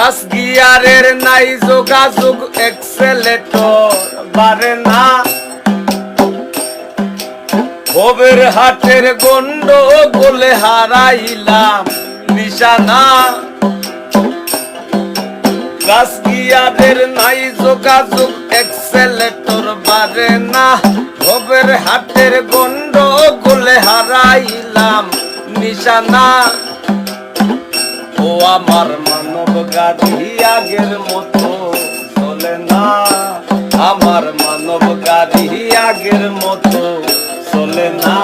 Class গিয়ারের নাই যোগাযোগ এক্সেলেটর, বারে না। ভবের হাটের গন্ড গোলে হারাইলাম নিশানা। ক্লাস গিয়ারের নাই যোগাযোগ এক্সেলেটর, বারে না। ভবের হাটের গন্ড গোলে হারাইলাম নিশানা। ও আমার মানব গাড়ি আগের মতো চলে না। আমার মানব গাড়ি আগের মতো চলে না।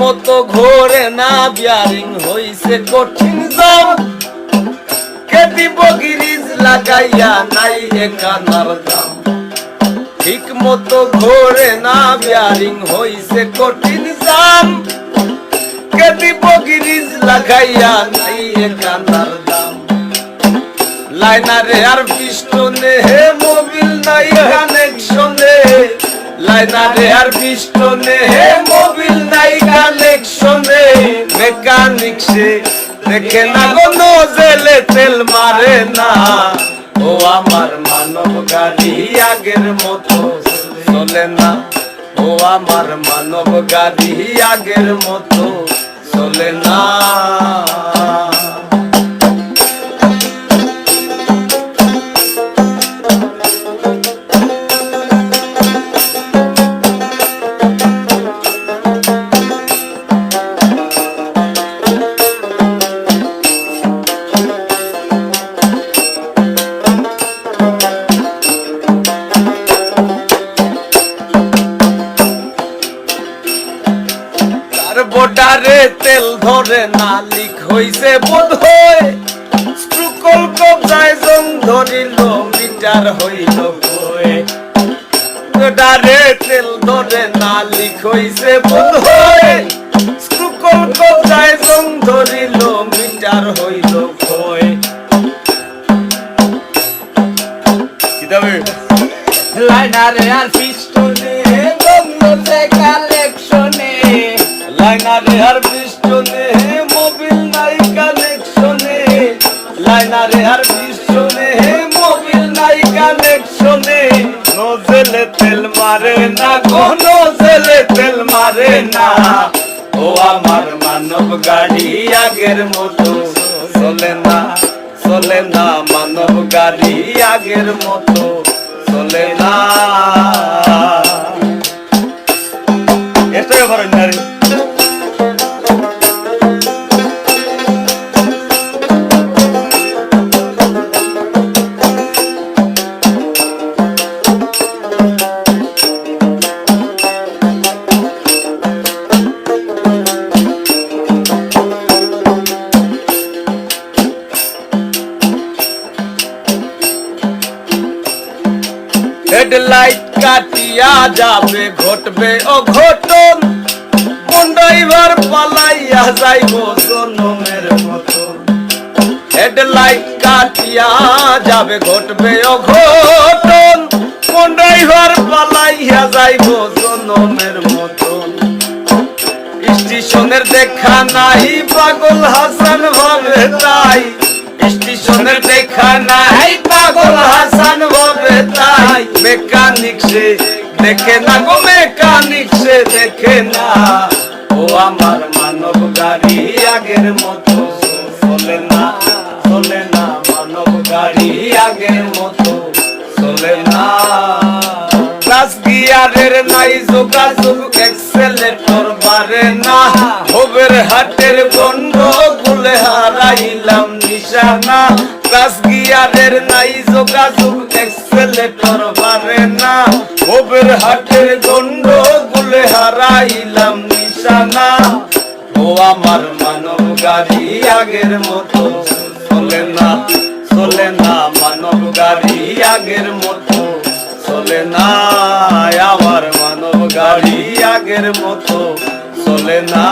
মতো ঘোরে না বিয়ারিং হইছে কঠিন জাম কে দিব গিরিজ লাগাইয়া নাই একানার দাম। ঠিক মতো ঘোরে না বিয়ারিং হইছে কঠিন জাম কে দিব গিরিজ লাগাইয়া নাই একানার দাম। লাইনারে আর পিস্টনে হে মোবিল নাই কানেকশনে লাইনারে আর পিস্টনে হে মোবিল নাই কানেকশনে মেকানিক দেখে না গো নজেলে তেল মারে না। ও আমার মানব গাড়ি আগের মতো। চলে না। ও আমার মানব গাড়ি আগের মতো। চলে না। বোটারে তেল ধরে না লিক হইছে বোধ হয় ধরিল, মিটার হইল বোটারে তেল ধরে না লিক হইছে বোধ হয় স্ক্রুকল কবজায় জং ধরিল লাইনারে আর পিস্টনে মোবিল নাই কানেকশনে। লাইনারে আর পিস্টনে মোবিল নাই কানেকশনে। নজেলে তেল মারে না গো, নজেলে তেল মারে না। ও আমার মানব গাড়ি আগের মতো। চলে না চলে না মানব গাড়ি আগের মতো। চলে না। হেডলাইট কাটিয়া যাবে, ঘটবে অঘটন কোন ড্রাইভার পালাইয়া যাইব জনমের মতো হেডলাইট কাটিয়া যাবে, ঘটবে অঘটন কোন ড্রাইভার পালাইয়া যাইব জনমের মতন। স্টেশনের দেখা নাই, পাগল হাসান ভাবে তাই। স্টেশনের দেখা নাই পাগল হাসান ভাবে তাই। মেকানিক সে দেখে না গো, মেকানিক সে দেখে না। ও আমার মানব গাড়ি আগের মতো, চলে না চলে না। মানব গাড়ি আগের মতো, চলে না। ক্লাস গিয়ারের নাই যোগাযোগ, এক্সেলেটর বারে না। হোবের হাটের গন্ড গুলে হারাইলাম। যোগাযোগ এক্সেলেটর বারে না। হোবের হাটের গন্ড গুলে হারাইলাম নিশানা। ও আমার মানব গাড়ি আগের মতো চলে না চলে না। মানব গাড়ি আগের মতো চলে না। আমার মানব গাড়ি আগের মতো চলে না।